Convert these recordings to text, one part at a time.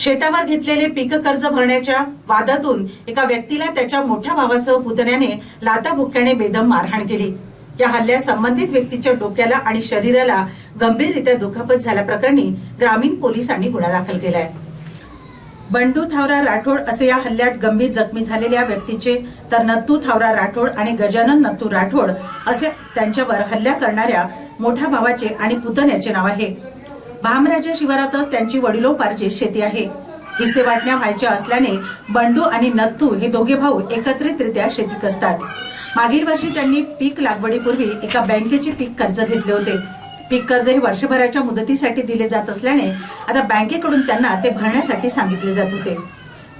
शेतावर घेतलेले पीक कर्ज भरण्याच्या वादातून एका व्यक्तीला त्याच्या मोठ्या भावासह पुतण्याने लाताबुक्याने बेदम मारहाण केली. या हल्ल्यात संबंधित व्यक्तीच्या डोक्याला आणि शरीराला गंभीररित्या दुखापत झाल्याप्रकरणी ग्रामीण पोलिसांनी गुन्हा दाखल केलाय. बंडू थावरा राठोड असे या हल्ल्यात गंभीर जखमी झालेल्या व्यक्तीचे तर नत्तू थावरा राठोड आणि गजानन नत्तू राठोड असे त्यांच्यावर हल्ला करणाऱ्या मोठ्या भावाचे आणि पुतण्याचे नाव आहे. भामराजा शिवारातच त्यांची वडिलोपार्जित शेती आहे. हिस्से वाटण्या व्हायच्या असल्याने बंडू आणि नथू हे दोघे भाऊ एकत्रितरित्या शेती कसतात मागील वर्षी त्यांनी पीक लागवडीपूर्वी एका बँकेचे पीक कर्ज घेतले होते. पीक कर्ज हे वर्षभराच्या मुदतीसाठी दिले जात असल्याने आता बँकेकडून त्यांना ते भरण्यासाठी सांगितले जात होते.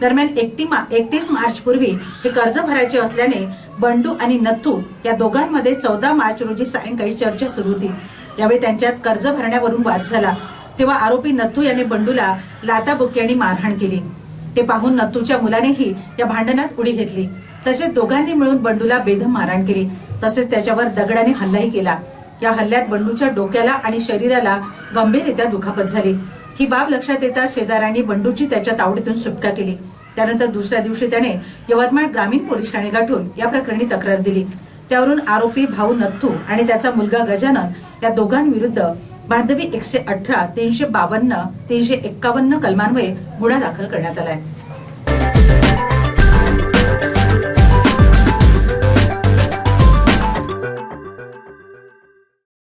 दरम्यान एकती मा एकतीस मार्च पूर्वी हे कर्ज भरायचे असल्याने बंडू आणि नथू या दोघांमध्ये चौदा मार्च रोजी सायंकाळी चर्चा सुरू होती. यावेळी त्यांच्यात कर्ज भरण्यावरून वाद झाला. तेव्हा आरोपी नथू याने बंडूला लाताबुक्क्यांनी मारहाण केली. ते पाहून नथूच्या मुलानेही या भांडणात उडी घेतली. तसेच दोघांनी मिळून बंडूला बेदम मारहाण केली. तसेच त्याच्यावर दगडाने हल्लाही केला. या हल्ल्यात बंडूच्या डोक्याला आणि शरीराला गंभीररित्या दुखापत झाली. ही बाब लक्षात येताच शेजाऱ्यांनी बंडूची त्याच्या तावडीतून सुटका केली. त्यानंतर दुसऱ्या दिवशी त्याने यवतमाळ ग्रामीण पोलीस ठाणे गाठून या प्रकरणी तक्रार दिली. त्यावरून आरोपी भाऊ नथू आणि त्याचा मुलगा गजानन या दोघांविरुद्ध बांधवी एकशे अठरा तीनशे बावन्न तीनशे एक्कावन्न कलमान्वये गुन्हा दाखल करण्यात आला आहे